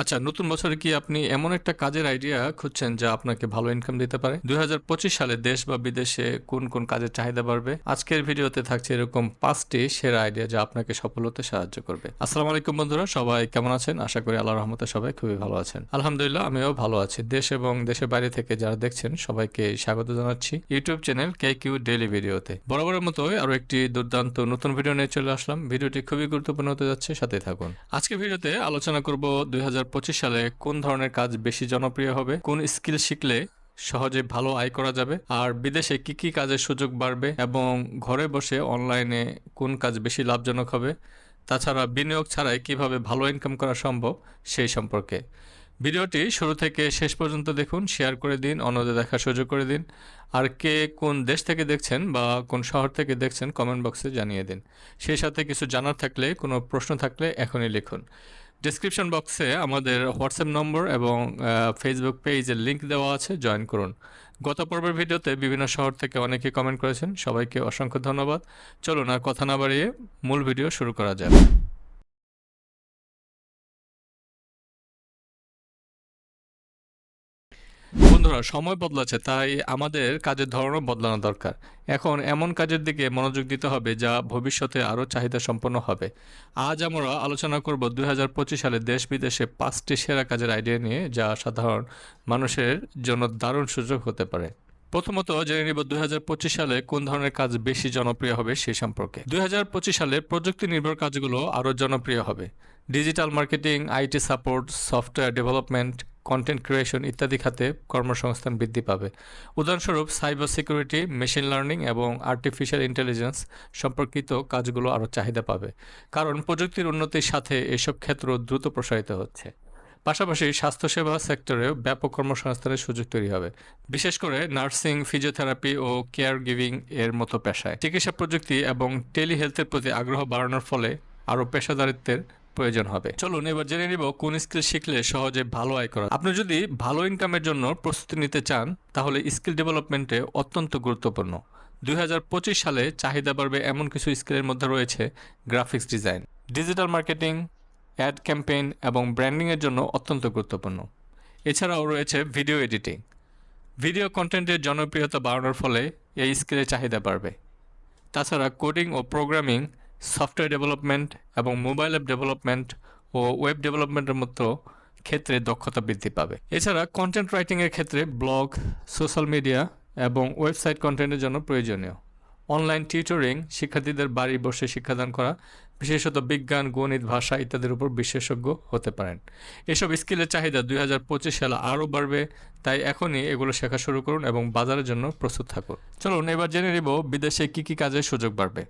আচ্ছা নতুন বছরে কি আপনি এমন একটা কাজের আইডিয়া খুঁজছেন যা আপনাকে ভালো ইনকাম দিতে পারে? দুই হাজার পঁচিশ সালে দেশ বা বিদেশে কোন কোন কাজের চাহিদা বাড়বে? আজকের ভিডিওতে থাকছে এরকম পাঁচটি সেরা আইডিয়া যা আপনাকে সফল হতে সাহায্য করবে। আসসালামু আলাইকুম বন্ধুরা, সবাই কেমন আছেন? আশা করি আল্লাহ রহমতে সবাই খুবই ভালো আছেন। আলহামদুলিল্লাহ, আমিও ভালো আছি। দেশ এবং দেশের বাইরে থেকে যারা দেখছেন, সবাইকে স্বাগত জানাচ্ছি YouTube channel K Q daily ভিডিওতে বরাবরের মতোই আরও একটি দুর্দান্ত নতুন ভিডিও নিয়ে চলে আসলাম। ভিডিওটি খুবই গুরুত্বপূর্ণ হতে যাচ্ছে সাথে থাকুন। আজকের ভিডিওতে আলোচনা করব দুই সালে কোন ধরনের কাজ বেশি জনপ্রিয় হবে? কোন স্কিল শিখলে সহজে ভালো আয় করা যাবে? আর বিদেশে কি কি কাজের সুযোগ বাড়বে? এবং ঘরে বসে অনলাইনে কোন কাজ বেশি লাভজনক হবে? তাছাড়া বিনিয়োগ ছাড়াই কীভাবে ভালো ইনকাম করা সম্ভব সেই সম্পর্কে। ভিডিওটি শুরু থেকে শেষ পর্যন্ত দেখুন শেয়ার করে দিন, অন্যদের দেখার সুযোগ করে দিন। আর কে কোন দেশ থেকে দেখছেন বা কোন শহর থেকে দেখছেন কমেন্ট বক্সে জানিয়ে দিন। সেই সাথে কিছু জানার থাকলে, কোনো প্রশ্ন থাকলে এখনই লিখুন। ডিসক্রিপশন বক্সে আমাদের হোয়াটসঅ্যাপ নম্বর এবং ফেসবুক পেজের লিঙ্ক দেওয়া আছে জয়েন করুন। গত পর্বের ভিডিওতে বিভিন্ন শহর থেকে অনেকে কমেন্ট করেছেন, সবাইকে অসংখ্য ধন্যবাদ। চলুন আর কথা না বাড়িয়ে মূল ভিডিও শুরু করা যাক। বন্ধুরা, সময় বদলাচ্ছে, তাই আমাদের কাজের ধরনও বদলানো দরকার। এখন এমন কাজের দিকে মনোযোগ দিতে হবে যা ভবিষ্যতে আরও চাহিদা সম্পন্ন হবে। আজ আমরা আলোচনা করব দুই হাজার পঁচিশ সালে দেশ বিদেশে পাঁচটি সেরা কাজের আইডিয়া নিয়ে, যা সাধারণ মানুষের জন্য দারুণ সুযোগ হতে পারে। প্রথমত জেনে নিব দুই হাজার পঁচিশ সালে কোন ধরনের কাজ বেশি জনপ্রিয় হবে সে সম্পর্কে। দুই হাজার পঁচিশ সালে প্রযুক্তি নির্ভর কাজগুলো আরও জনপ্রিয় হবে। Digital marketing, IT support, software development content creation ইত্যাদি খাতে কর্মসংস্থান বৃদ্ধি পাবে। উদাহরণস্বরূপ সাইবার সিকিউরিটি মেশিন লার্নিং এবং আর্টিফিশিয়াল ইন্টেলিজেন্স সম্পর্কিত কাজগুলো আরও চাহিদা পাবে, কারণ প্রযুক্তির উন্নতির সাথে এসব ক্ষেত্র দ্রুত প্রসারিত হচ্ছে। পাশাপাশি স্বাস্থ্যসেবা সেক্টরেও ব্যাপক কর্মসংস্থানের সুযোগ তৈরি হবে, বিশেষ করে নার্সিং, ফিজিওথেরাপি ও কেয়ার গিভিং এর মতো পেশায়। চিকিৎসা প্রযুক্তি এবং টেলিহেলথের প্রতি আগ্রহ বাড়ানোর ফলে আরও পেশাদারিত্বের প্রয়োজন হবে। চলুন, এবার জেনে নিব কোন স্কিল শিখলে সহজে ভালো আয় করা আপনি যদি ভালো ইনকামের জন্য প্রস্তুতি নিতে চান, তাহলে স্কিল ডেভেলপমেন্টে অত্যন্ত গুরুত্বপূর্ণ। দুই হাজার পঁচিশ সালে চাহিদা বাড়বে এমন কিছু স্কিলের মধ্যে রয়েছে graphics design. Digital marketing ad campaign এবং ব্র্যান্ডিংয়ের জন্য অত্যন্ত গুরুত্বপূর্ণ। এছাড়াও রয়েছে ভিডিও এডিটিং ভিডিও কন্টেন্টের জনপ্রিয়তা বাড়ানোর ফলে এই স্কিলের চাহিদা বাড়বে। তাছাড়া কোডিং ও প্রোগ্রামিং সফটওয়্যার ডেভেলপমেন্ট এবং মোবাইল অ্যাপ ডেভেলপমেন্ট ও ওয়েব ডেভেলপমেন্টের মতো ক্ষেত্রে দক্ষতা বৃদ্ধি পাবে। এছাড়া কন্টেন্ট রাইটিংয়ের ক্ষেত্রে ব্লগ সোশ্যাল মিডিয়া এবং ওয়েবসাইট কন্টেন্টের জন্য প্রয়োজনীয়। অনলাইন টিউটরিং শিক্ষার্থীদের বাড়ি বসে শিক্ষাদান করা, বিশেষত বিজ্ঞান, গণিত, ভাষা ইত্যাদির উপর বিশেষজ্ঞ হতে পারেন। এসব স্কিলের চাহিদা দুই হাজার পঁচিশ সালে আরও বাড়বে, তাই এখনই এগুলো শেখা শুরু করুন এবং বাজারের জন্য প্রস্তুত থাকুন। চলুন, এবার জেনে নিব বিদেশে কী কী কাজের সুযোগ বাড়বে।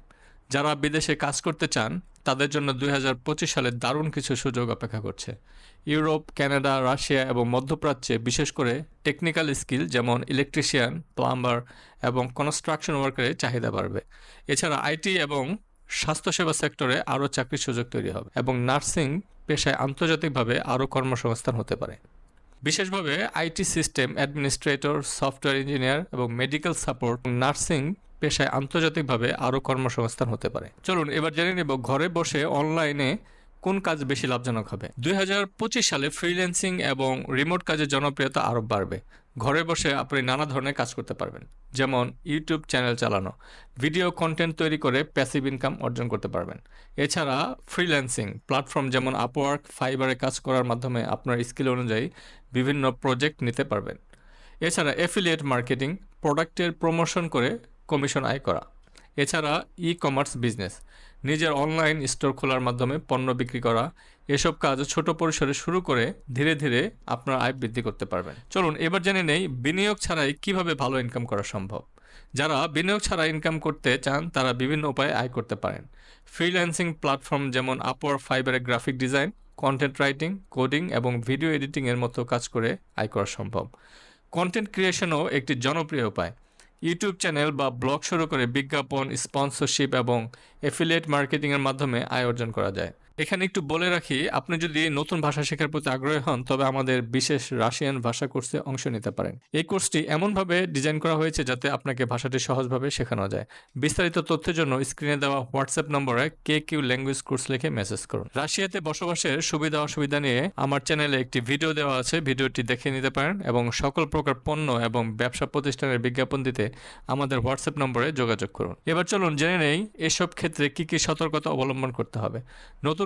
যারা বিদেশে কাজ করতে চান, তাদের জন্য দুই হাজার পঁচিশ সালে দারুণ কিছু সুযোগ অপেক্ষা করছে। ইউরোপ, কানাডা, রাশিয়া এবং মধ্যপ্রাচ্যে বিশেষ করে টেকনিক্যাল স্কিল যেমন ইলেকট্রিশিয়ান, প্লাম্বার এবং কনস্ট্রাকশন ওয়ার্কারের চাহিদা বাড়বে। এছাড়া আইটি এবং স্বাস্থ্যসেবা সেক্টরে আরও চাকরির সুযোগ তৈরি হবে এবং নার্সিং পেশায় আন্তর্জাতিকভাবে আরও কর্মসংস্থান হতে পারে। বিশেষভাবে IT system administrator, software engineer এবং মেডিকেল সাপোর্ট, নার্সিং পেশায় আন্তর্জাতিকভাবে আরও কর্মসংস্থান হতে পারে। চলুন এবার জেনে নেব ঘরে বসে অনলাইনে কোন কাজ বেশি লাভজনক হবে। দু হাজার পঁচিশ সালে ফ্রিল্যান্সিং এবং রিমোট কাজের জনপ্রিয়তা আরও বাড়বে। ঘরে বসে আপনি নানা ধরনের কাজ করতে পারবেন, যেমন ইউটিউব চ্যানেল চালানো, ভিডিও কন্টেন্ট তৈরি করে প্যাসিভ ইনকাম অর্জন করতে পারবেন। এছাড়া ফ্রিল্যান্সিং প্ল্যাটফর্ম যেমন আপওয়ার্ক ফাইবারে কাজ করার মাধ্যমে আপনার স্কিল অনুযায়ী বিভিন্ন প্রজেক্ট নিতে পারবেন। এছাড়া অ্যাফিলিয়েট মার্কেটিং প্রোডাক্টের প্রমোশন করে কমিশন আয় করা। এছাড়া ই কমার্স বিজনেস নিজের অনলাইন স্টোর খোলার মাধ্যমে পণ্য বিক্রি করা, এসব কাজ ছোট পরিসরে শুরু করে ধীরে ধীরে আপনার আয় বৃদ্ধি করতে পারবেন। চলুন, এবার জেনে নেই বিনিয়োগ ছাড়াই কীভাবে ভালো ইনকাম করা সম্ভব। যারা বিনিয়োগ ছাড়া ইনকাম করতে চান, তারা বিভিন্ন উপায়ে আয় করতে পারেন। ফ্রিল্যান্সিং প্ল্যাটফর্ম যেমন আপওয়ার ফাইবারে graphic design content writing coding এবং ভিডিও এডিটিংয়ের মতো কাজ করে আয় করা সম্ভব। কন্টেন্ট ক্রিয়েশনও একটি জনপ্রিয় উপায়। ইউটিউব চ্যানেল বা ব্লগ শুরু করে বিজ্ঞাপন, স্পন্সরশিপ এবং এফিলিয়েট মার্কেটিংয়ের মাধ্যমে আয় অর্জন করা যায়। এখানে একটু বলে রাখি, আপনি যদি নতুন ভাষা শেখার প্রতি আগ্রহী হন, তবে আমাদের বিশেষ রাশিয়ান ভাষা কোর্সে অংশ নিতে পারেন। এই কোর্সটি এমনভাবে ডিজাইন করা হয়েছে যাতে আপনাকে ভাষাটি সহজভাবে শেখানো যায়। বিস্তারিত তথ্যের জন্য স্ক্রিনে দেওয়া হোয়াটসঅ্যাপ নম্বরে কে কিউ ল্যাঙ্গুয়েজ কোর্স লিখে মেসেজ করুন। রাশিয়াতে বসবাসের সুবিধা অসুবিধা নিয়ে আমার চ্যানেলে একটি ভিডিও দেওয়া আছে, ভিডিওটি দেখে নিতে পারেন এবং সকল প্রকার পণ্য এবং ব্যবসা প্রতিষ্ঠানের বিজ্ঞাপন দিতে আমাদের হোয়াটসঅ্যাপ নম্বরে যোগাযোগ করুন। এবার চলুন জেনে নেই, এসব ক্ষেত্রে কি কি সতর্কতা অবলম্বন করতে হবে।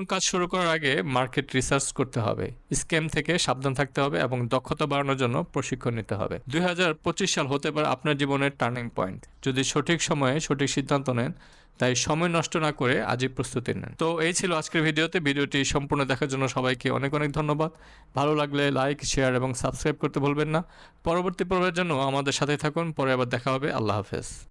নতুন কাজ শুরু করার আগে মার্কেট রিসার্চ করতে হবে, স্ক্যাম থেকে সাবধান থাকতে হবে এবং দক্ষতা বাড়ানোর জন্য প্রশিক্ষণ নিতে হবে। দুই হাজার পঁচিশ সাল হতে পারে আপনার জীবনের টার্নিং পয়েন্ট যদি সঠিক সময়ে সঠিক সিদ্ধান্ত নেন, তাই সময় নষ্ট না করে আজই প্রস্তুতি নেন। তো এই ছিল আজকের ভিডিওতে। ভিডিওটি সম্পূর্ণ দেখার জন্য সবাইকে অনেক অনেক ধন্যবাদ। ভালো লাগলে লাইক শেয়ার এবং সাবস্ক্রাইব করতে ভুলবেন না। পরবর্তী পর্বের জন্য আমাদের সাথে থাকুন। পরে আবার দেখা হবে। আল্লাহ হাফেজ।